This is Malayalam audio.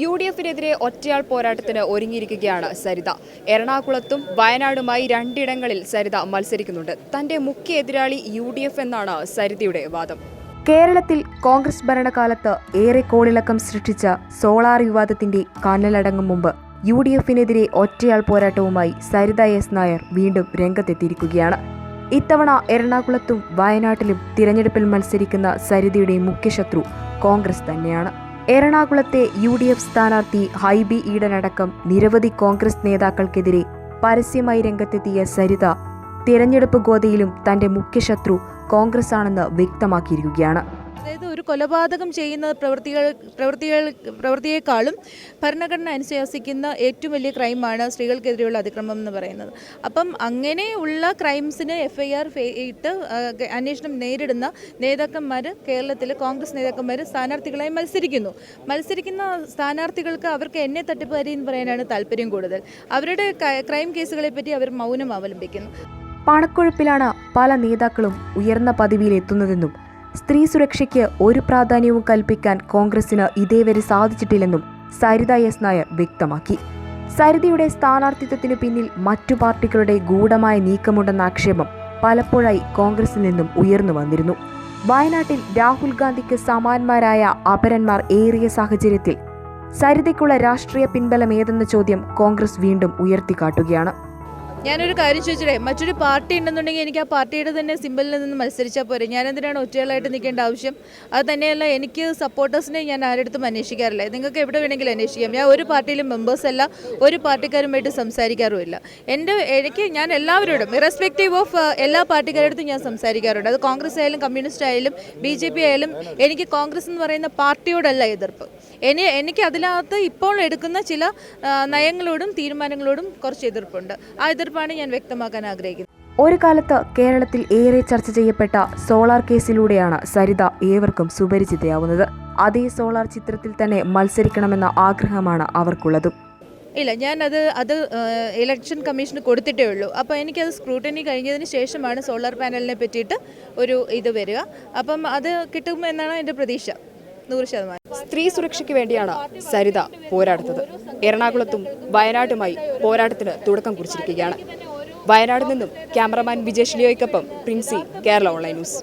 യു ഡി എഫിനെതിരെ ഒറ്റയാൾ പോരാട്ടത്തിന് ഒരുങ്ങിയിരിക്കുകയാണ് സരിത. എറണാകുളത്തും വയനാടുമായി രണ്ടിടങ്ങളിൽ സരിത മത്സരിക്കുന്നുണ്ട്. തന്റെ മുഖ്യ എതിരാളി യു ഡി എഫ് എന്നാണ് സരിതയുടെ വാദം. കേരളത്തിൽ കോൺഗ്രസ് ഭരണകാലത്ത് ഏറെ കോളിളക്കം സൃഷ്ടിച്ച സോളാർ വിവാദത്തിന്റെ കനലടങ്ങും മുമ്പ് യു ഡി എഫിനെതിരെ ഒറ്റയാൾ പോരാട്ടവുമായി സരിത എസ് നായർ വീണ്ടും രംഗത്തെത്തിയിരിക്കുകയാണ്. ഇത്തവണ എറണാകുളത്തും വയനാട്ടിലും തിരഞ്ഞെടുപ്പിൽ മത്സരിക്കുന്ന സരിതയുടെ മുഖ്യശത്രു കോൺഗ്രസ് തന്നെയാണ്. എറണാകുളത്തെ യു ഡി എഫ് സ്ഥാനാർത്ഥി ഹൈബി ഈഡനടക്കം നിരവധി കോൺഗ്രസ് നേതാക്കൾക്കെതിരെ പരസ്യമായി രംഗത്തെത്തിയ സരിത തിരഞ്ഞെടുപ്പ് ഗോതയിലും തന്റെ മുഖ്യശത്രു കോൺഗ്രസ് ആണെന്ന് വ്യക്തമാക്കിയിരിക്കുകയാണ്. അതായത് ഒരു കൊലപാതകം ചെയ്യുന്ന പ്രവൃത്തികൾ പ്രവൃത്തികൾ പ്രവൃത്തിയേക്കാളും ഭരണഘടന അനുശാസിക്കുന്ന ഏറ്റവും വലിയ ക്രൈമാണ് സ്ത്രീകൾക്കെതിരെയുള്ള അതിക്രമം എന്ന് പറയുന്നത്. അപ്പം അങ്ങനെയുള്ള ക്രൈംസിന് എഫ് ഐ ആർ ഇട്ട് അന്വേഷണം നേരിടുന്ന നേതാക്കന്മാർ കേരളത്തിൽ കോൺഗ്രസ് നേതാക്കന്മാർ സ്ഥാനാർത്ഥികളായി മത്സരിക്കുന്നു. മത്സരിക്കുന്ന സ്ഥാനാർത്ഥികൾക്ക് അവർക്ക് എന്നെ തട്ടിപ്പുകാരി എന്ന് പറയാനാണ് താല്പര്യം കൂടുതൽ. അവരുടെ ക്രൈം കേസുകളെ പറ്റി അവർ മൗനം അവലംബിക്കുന്നു. പണക്കൊഴുപ്പിലാണ് പല നേതാക്കളും ഉയർന്ന പദവിയിലെത്തുന്നതെന്നും സ്ത്രീ സുരക്ഷയ്ക്ക് ഒരു പ്രാധാന്യവും കൽപ്പിക്കാൻ കോൺഗ്രസിന് ഇതേവരെ സാധിച്ചിട്ടില്ലെന്നും സരിത എസ് നായർ വ്യക്തമാക്കി. സരിതയുടെ സ്ഥാനാർത്ഥിത്വത്തിനു പിന്നിൽ മറ്റു പാർട്ടികളുടെ ഗൂഢമായ നീക്കമുണ്ടെന്ന ആക്ഷേപം പലപ്പോഴായി കോൺഗ്രസിൽ നിന്നും ഉയർന്നു വന്നിരുന്നു. വയനാട്ടിൽ രാഹുൽ ഗാന്ധിക്ക് സമാന്മാരായ അപരന്മാർ ഏറിയ സാഹചര്യത്തിൽ സരിതയ്ക്കുള്ള രാഷ്ട്രീയ പിൻബലം ഏതെന്ന ചോദ്യം കോൺഗ്രസ് വീണ്ടും ഉയർത്തിക്കാട്ടുകയാണ്. ഞാനൊരു കാര്യം ചോദിച്ചിട്ടേ മറ്റൊരു പാർട്ടി ഉണ്ടെന്നുണ്ടെങ്കിൽ എനിക്ക് ആ പാർട്ടിയുടെ തന്നെ സിമ്പലിൽ നിന്ന് മത്സരിച്ചാൽ പോരെ. ഞാൻ എന്തിനാണ് ഒറ്റയാളായിട്ട് നിൽക്കേണ്ട ആവശ്യം? അത് തന്നെയല്ല എനിക്ക് സപ്പോർട്ടേഴ്സിനെ ഞാൻ ആരെടുത്തും അന്വേഷിക്കാറില്ല. നിങ്ങൾക്ക് എവിടെ വേണമെങ്കിലും അന്വേഷിക്കാം. ഞാൻ ഒരു പാർട്ടിയിലും മെമ്പേഴ്സ് അല്ല ഒരു പാർട്ടിക്കാരുമായിട്ട് സംസാരിക്കാറുമില്ല. എന്റെ എനിക്ക് ഞാൻ എല്ലാവരോടും ഇറസ്പെക്റ്റീവ് ഓഫ് എല്ലാ പാർട്ടിക്കാരടുത്തും ഞാൻ സംസാരിക്കാറുണ്ട്. അത് കോൺഗ്രസ് ആയാലും കമ്മ്യൂണിസ്റ്റ് ആയാലും ബി ജെ പി ആയാലും എനിക്ക് കോൺഗ്രസ് എന്ന് പറയുന്ന പാർട്ടിയോടല്ല എതിർപ്പ്. എനി എനിക്ക് അതിനകത്ത് ഇപ്പോൾ എടുക്കുന്ന ചില നയങ്ങളോടും തീരുമാനങ്ങളോടും കുറച്ച് എതിർപ്പുണ്ട്. ആ എതിർപ്പാണ് ഞാൻ വ്യക്തമാക്കാൻ ആഗ്രഹിക്കുന്നത് ഒരു കാലത്ത് കേരളത്തിൽ ഏറെ ചർച്ച ചെയ്യപ്പെട്ട സോളാർ കേസിലൂടെയാണ് സരിത ഏവർക്കും സുപരിചിതയാവുന്നത്. അതേ സോളാർ ചിത്രത്തിൽ തന്നെ മത്സരിക്കണമെന്ന ആഗ്രഹമാണ് അവർക്കുള്ളതും. ഇല്ല ഞാനത് അത് ഇലക്ഷൻ കമ്മീഷന് കൊടുത്തിട്ടേ ഉള്ളൂ. അപ്പോൾ എനിക്കത് സ്ക്രൂട്ടനി കഴിഞ്ഞതിന് ശേഷമാണ് സോളാർ പാനലിനെ പറ്റിയിട്ട് ഒരു ഇത് വരിക. അപ്പം അത് കിട്ടും എന്നാണ് എന്റെ പ്രതീക്ഷ. നൂറ് ശതമാനം. സ്ത്രീ സുരക്ഷയ്ക്ക് വേണ്ടിയാണ് സരിത പോരാടുന്നത്. എറണാകുളത്തും വയനാട്ടുമായി പോരാട്ടത്തിന് തുടക്കം കുറിച്ചിരിക്കുകയാണ്. വയനാട് നിന്നും ക്യാമറമാൻ വിജേഷ് ലിയോയ്ക്കൊപ്പം പ്രിൻസി കേരള ഓൺലൈൻ ന്യൂസ്.